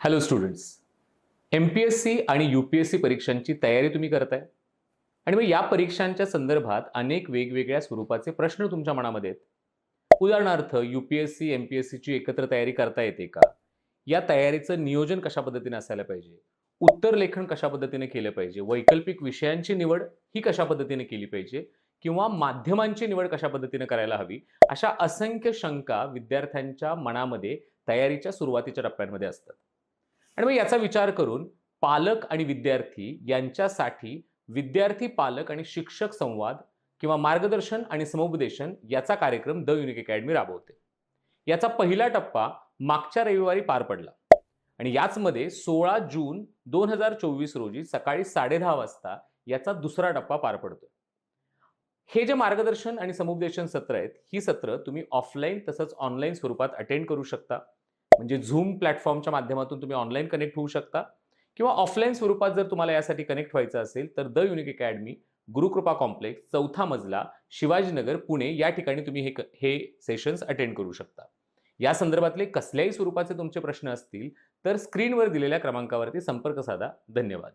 Hello students M P S C आणि U P S C परीक्षांची तयारी तुम्ही करताय? आणि मग या परीक्षांच्या संदर्भात अनेक वेगवेगळ्या स्वरूपाचे प्रश्न तुमच्या मनामध्ये आहेत. उदाहरणार्थ U P S C M P S सीची एकत्र तयारी करता येते का? या तयारीचं नियोजन कशा पद्धतीने असायला पाहिजे? उत्तर लेखन कशा पद्धतीने केलं पाहिजे? वैकल्पिक विषयांची निवड ही कशा पद्धतीने केली पाहिजे? किंवा माध्यमांची निवड कशा पद्धतीने करायला हवी? अशा असंख्य शंका विद्यार्थ्यांच्या मनामध्ये तयारीच्या सुरुवातीच्या टप्प्यांमध्ये असतात. आणि मग याचा विचार करून पालक आणि विद्यार्थी यांच्यासाठी विद्यार्थी पालक आणि शिक्षक संवाद किंवा मार्गदर्शन आणि समुपदेशन याचा कार्यक्रम द युनिक अकॅडमी राबवते. याचा पहिला टप्पा मागच्या रविवारी पार पडला. आणि याचमध्ये सोळा जून दोन हजार चोवीस रोजी सकाळी साडेदहा वाजता याचा दुसरा टप्पा पार पडतोय. हे जे मार्गदर्शन आणि समुपदेशन सत्र आहेत ही सत्र तुम्ही ऑफलाईन तसंच ऑनलाईन स्वरूपात अटेंड करू शकता. म्हणजे झूम प्लॅटफॉर्मच्या माध्यमातून तुम्ही ऑनलाईन कनेक्ट होऊ शकता. किंवा ऑफलाईन स्वरूपात जर तुम्हाला यासाठी कनेक्ट व्हायचं असेल तर the unique academy Gurukripa complex चौथा मजला शिवाजीनगर पुणे या ठिकाणी तुम्ही हे क- हे सेशन्स अटेंड करू शकता. या संदर्भातले कसल्याही स्वरूपाचे तुमचे प्रश्न असतील तर स्क्रीनवर दिलेल्या क्रमांकावरती संपर्क साधा. धन्यवाद.